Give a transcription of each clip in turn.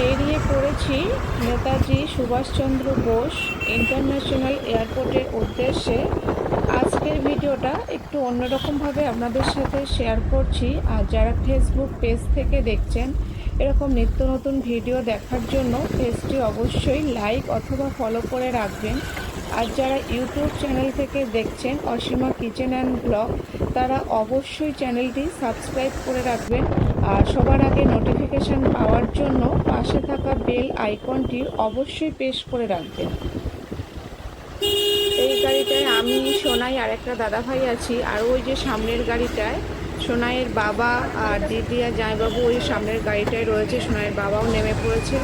বেরিয়ে পড়েছি নেতাজি সুভাষচন্দ্র বোস ইন্টারন্যাশনাল এয়ারপোর্টের উদ্দেশ্যে। আজকের ভিডিওটা একটু অন্যরকমভাবে আপনাদের সাথে শেয়ার করছি। আর যারা ফেসবুক পেজ থেকে দেখছেন, এরকম নিত্য নতুন ভিডিও দেখার জন্য পেজটি অবশ্যই লাইক অথবা ফলো করে রাখবেন। আর যারা ইউটিউব চ্যানেল থেকে দেখছেন, অসীমা কিচেন অ্যান্ড ব্লগ, তারা অবশ্যই চ্যানেলটি সাবস্ক্রাইব করে রাখবেন। আর সবার আগে নোটিফিকেশান পাওয়ার জন্য পাশে থাকা বেল আইকনটি অবশ্যই প্রেস করে রাখবেন। এই গাড়িটায় আমি, সোনাই আর একটা দাদাভাই আছি। আর ওই যে সামনের গাড়িটায় সোনাইয়ের বাবা আর দিদি আর জামাইবাবু ওই সামনের গাড়িটায় রয়েছে। সোনাইয়ের বাবাও নেমে পড়েছে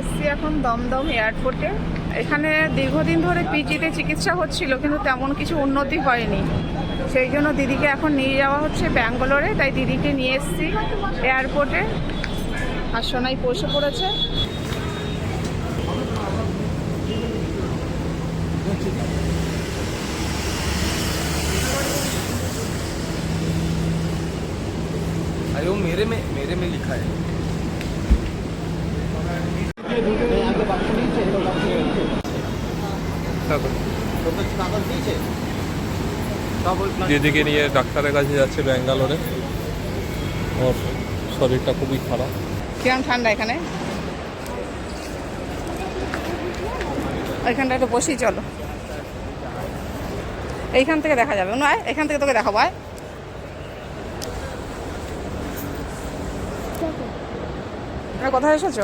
এসছি এখন দমদম এয়ারপোর্টে এখানে দীর্ঘদিন ধরে পিজিতে চিকিৎসা হচ্ছিল কিন্তু তেমন কিছু উন্নতি হয়নি সেই জন্য দিদিকে এখন নিয়ে যাওয়া হচ্ছে ব্যাঙ্গালোরে তাই দিদিকে নিয়ে এসছি এয়ারপোর্টে আর সোনাই পৌঁছে পড়েছে अरे वो मेरे में मेरे में लिखा है দিদিকে নিয়ে ডাক্তারের কাছে যাচ্ছে ব্যাঙ্গালোরে ওর শরীরটা খুবই খারাপ। কিরম ঠান্ডা এখানে? ওইখানটা একটু বসি চলো। এইখান থেকে দেখা যাবে। নয় এখান থেকে তোকে দেখাবো আয়। কোথায় এসেছ?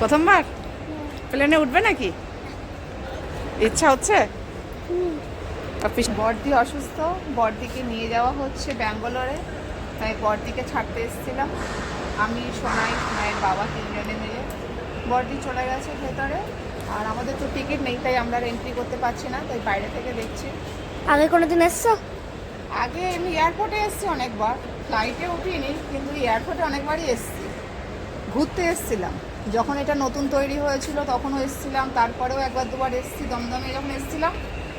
প্রথমবার? প্লেনে উঠবে নাকি? ইচ্ছা হচ্ছে? অফিস বর্দি অসুস্থ বর্দিকে নিয়ে যাওয়া হচ্ছে ব্যাঙ্গালোরে। তাই বর্দিকে ছাড়তে এসেছিলাম। আমি সোনাই সোনাইয়ের বাবা তিনজনে মিলে। বর্দি চলে গেছে ভেতরে। আর আমাদের তো টিকিট নেই তাই আমরা এন্ট্রি করতে পারছি না তাই বাইরে থেকে দেখছি। আগে কোনো দিন এসছো? আগে আমি এয়ারপোর্টে এসেছি অনেকবার। ফ্লাইটে উঠিনি কিন্তু এয়ারপোর্টে অনেকবারই এসেছি। ঘুরতে এসেছিলাম। যখন এটা নতুন তৈরি হয়েছিল তখনও এসেছিলাম। তারপরেও একবার দুবার এসেছি দমদমে যখন এসেছিলাম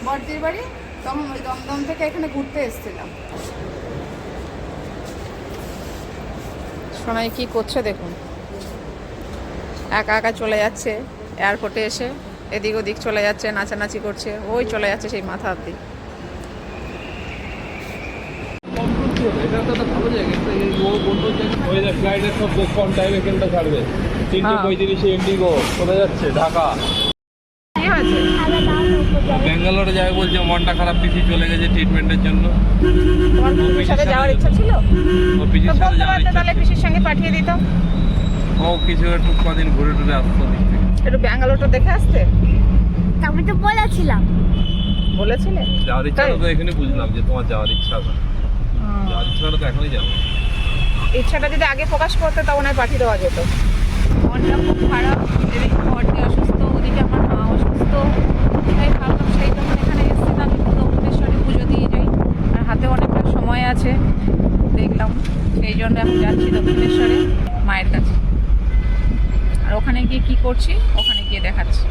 বর্দির বাড়ি তখন ওই দমদম থেকে এখানে ঘুরতে এসেছিলাম। সোনাই কি করছে দেখুন। একা একা চলে যাচ্ছে এয়ারপোর্টে এসে এদিক ওদিক চলে যাচ্ছে নাচানাচি করছে ওই চলে যাচ্ছে সেই মাথা অব্দি। এটা তো একটা ভালো জায়গা এই বন্ধু ফ্লাইটের সব কম টাইমে এখানটা ছাড়বে। তিনটে হ্যাঁ। পঁয়ত্রিশে ইন্ডিগো কোথায় যাচ্ছে? ঢাকা। ব্যাঙ্গালোরে যাবে বলছে মনটা খারাপ পিসি চলে গেছে ট্রিটমেন্টের জন্য। সাথে যাওয়ার ইচ্ছা ছিল? ও পিসির সাথে যাওয়ার ইচ্ছা তাহলে পিসির সঙ্গে পাঠিয়ে দিতাম ও কিছু একটু কদিন ঘুরে টুরে আসতো একটু ব্যাঙ্গালোরটা দেখে আসতে? আমি তো বলেছিলাম। বলেছিলে? যাওয়ার ইচ্ছা তো এখানে বুঝলাম যে তোমার যাওয়ার ইচ্ছা আছে। যাওয়ার ইচ্ছা তো এখনই যাব। ইচ্ছাটা যদি আগে প্রকাশ করতে তখন আর পাঠিয়ে দেওয়া যেত। মনটা খুব খারাপ, এদিকে ঘরটি অসুস্থ, ওদিকে আমার মা অসুস্থ। তাই ভাবলাম সেই যখন এখানে এসেছি আমি দক্ষিণেশ্বরে পুজো দিয়ে যাই। আর হাতে অনেকটা সময় আছে, দেখলাম। সেই জন্য এখন যাচ্ছি দক্ষিণেশ্বরে মায়ের কাছে। আর ওখানে গিয়ে কি করছি? ওখানে গিয়ে দেখাচ্ছি।